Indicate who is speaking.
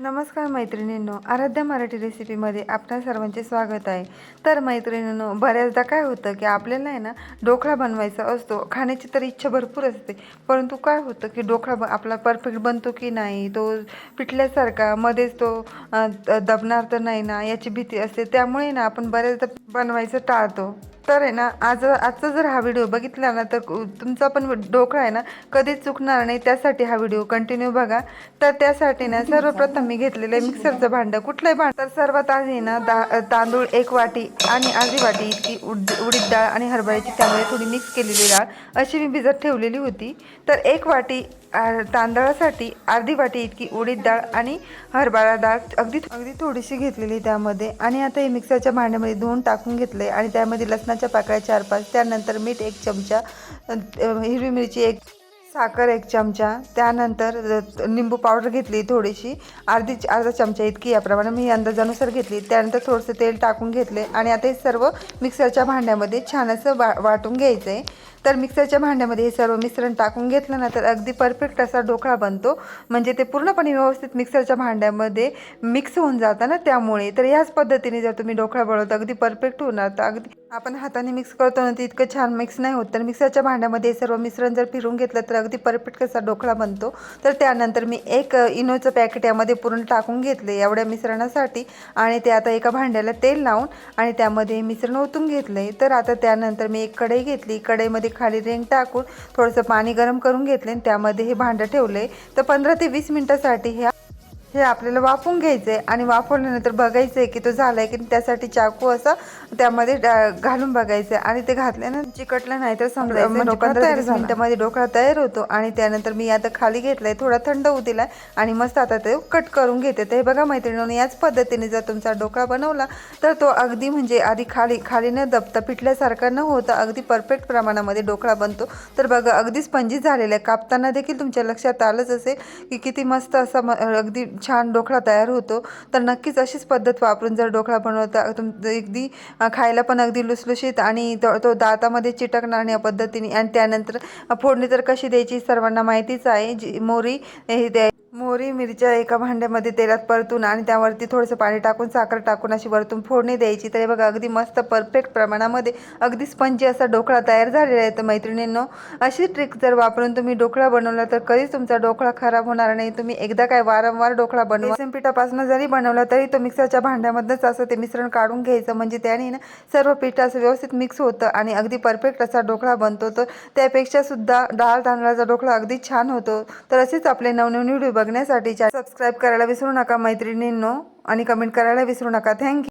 Speaker 1: नमस्कार मैत्रिणींनो आराध्या मराठी रेसिपीमध्ये आपल्या सर्वांचे स्वागत आहे. तर मैत्रिणींनो बऱ्याचदा काय होतं की आपल्याला आहे ना ढोकळा बनवायचा असतो खाण्याची तर इच्छा भरपूर असते परंतु काय होतं की ढोकळा ब आपला परफेक्ट बनतो की नाही तो पिठल्यासारखा मध्येच तो दबणार तर नाही ना याची भीती असते त्यामुळे ना आपण बऱ्याचदा बनवायचं टाळतो. तर आहे ना आज आजचा जर हा व्हिडिओ बघितला ना तर तुमचा पण डोकळा आहे ना कधीच चुकणार नाही. त्यासाठी हा व्हिडिओ कंटिन्यू बघा. तर त्यासाठी ना सर्वप्रथम मी घेतलेलं आहे मिक्सरचं भांडं. कुठलंही भांडं. तर सर्वात आधी ना दा तांदूळ एक वाटी आणि अर्धी वाटी इतकी उड उडीद डाळ आणि हरभऱ्याची त्यामुळे थोडी मिक्स केलेली डाळ. अशी मी भिजत ठेवलेली होती. तर एक वाटी आ, तांदळासाठी अर्धी वाटी इतकी उडीद डाळ आणि हरभरा डाळ अगदी अगदी थोडीशी घेतलेली त्यामध्ये. आणि आता हे मिक्सरच्या भांड्यामध्ये धुवून टाकून घेतले आणि त्यामध्ये लसणाच्या पाकळ्या चार पाच त्यानंतर मीठ एक चमचा. हिरवी मिरची एक साखर एक चमचा त्यानंतर निंबू पावडर घेतली थोडीशी अर्धी अर्धा चमचा इतकी याप्रमाणे मी अंदाजानुसार घेतली. त्यानंतर थोडंसं तेल टाकून घेतले आणि आता हे सर्व मिक्सरच्या भांड्यामध्ये छान असं वा वाटून घ्यायचं आहे तर मिक्सरच्या भांड्यामध्ये हे सर्व मिश्रण टाकून घेतलं ना तर अगदी परफेक्ट असा ढोकळा बनतो. म्हणजे ते पूर्णपणे व्यवस्थित मिक्सरच्या भांड्यामध्ये मिक्स होऊन जातं ना त्यामुळे. तर ह्याच पद्धतीने जर तुम्ही ढोकळा बनवता अगदी परफेक्ट होणार. तर अगदी आपण हाताने मिक्स करतो ना ते इतकं छान मिक्स नाही होत. तर मिक्सरच्या भांड्यामध्ये सर्व मिश्रण जर फिरून घेतलं तर अगदी परफेक्ट कसा ढोकळा बनतो. तर त्यानंतर मी एक इनोचं पॅकेट यामध्ये पूर्ण टाकून घेतले एवढ्या मिश्रणासाठी. आणि ते आता एका भांड्याला तेल लावून आणि त्यामध्ये मिश्रण ओतून घेतले तर आता त्यानंतर मी एक कढई घेतली. कढईमध्ये खाली रेंग टाकून थोडंसं पाणी गरम करून घेतले आणि त्यामध्ये हे भांडं ठेवले तर पंधरा ते वीस मिनटासाठी हे हे आपल्याला वाफवून घ्यायचं आहे आणि वाफवल्यानंतर बघायचं आहे की तो झाला आहे की. त्यासाठी चाकू असा त्यामध्ये घालून बघायचं आहे आणि ते घातल्यानं चिकटलं नाही तर समजायचं मिनिटामध्ये ढोकळा तयार होतो आणि त्यानंतर मी आता खाली घेतलाय थोडा थंड होऊ दिलाय आणि मस्त आता ते कट करून घेते. तर हे बघा मैत्रिणींनो याच पद्धतीने जर तुमचा ढोकळा बनवला तर तो अगदी म्हणजे आधी खाली खाली न दबता पिठल्यासारखा न होता अगदी परफेक्ट प्रमाणामध्ये ढोकळा बनतो. तर बघा अगदी स्पंजी झालेला आहे. कापताना देखील तुमच्या लक्षात आलंच असेल की किती मस्त असा अगदी छान ढोकळा तयार होतो. तर नक्कीच अशीच पद्धत वापरून जर ढोकळा बनवता तुम अगदी खायला पण अगदी लुसलुशीत आणि तो तो दातामध्ये चिटकणार या पद्धतीने आणि त्यानंतर फोडणी तर कशी द्यायची सर्वांना माहितीच आहे. जी मोरी हे द्या मोहरी मिरच्या एका भांड्यामध्ये तेलात परतून आणि त्यावरती थोडंसं पाणी टाकून साखर टाकून अशी वरतून फोडणी द्यायची. तर हे बघा अगदी मस्त परफेक्ट प्रमाणामध्ये अगदी स्पंजी असा ढोकळा तयार झालेला आहे तर मैत्रिणींनो. अशी ट्रिक जर वापरून तुम्ही ढोकळा बनवला तर कधीच तुमचा ढोकळा खराब होणार नाही. तुम्ही एकदा काय वारंवार ढोकळा बनवा. बेसन पिठापासून जरी बनवला तरी तो मिक्सरच्या भांड्यामधनंच असं ते मिश्रण काढून घ्यायचं. म्हणजे त्याने ना सर्व पीठ असं व्यवस्थित मिक्स होतं आणि अगदी परफेक्ट असा ढोकळा बनतो. तर त्यापेक्षा सुद्धा डाळ तांदळाचा ढोकळा अगदी छान होतो. तर असेच आपले नवनवीन व्हिडिओ बघण्यासाठी सबस्क्राईब करायला विसरू नका मैत्रिणींनो. आणि कमेंट करायला विसरू नका. थँक्यू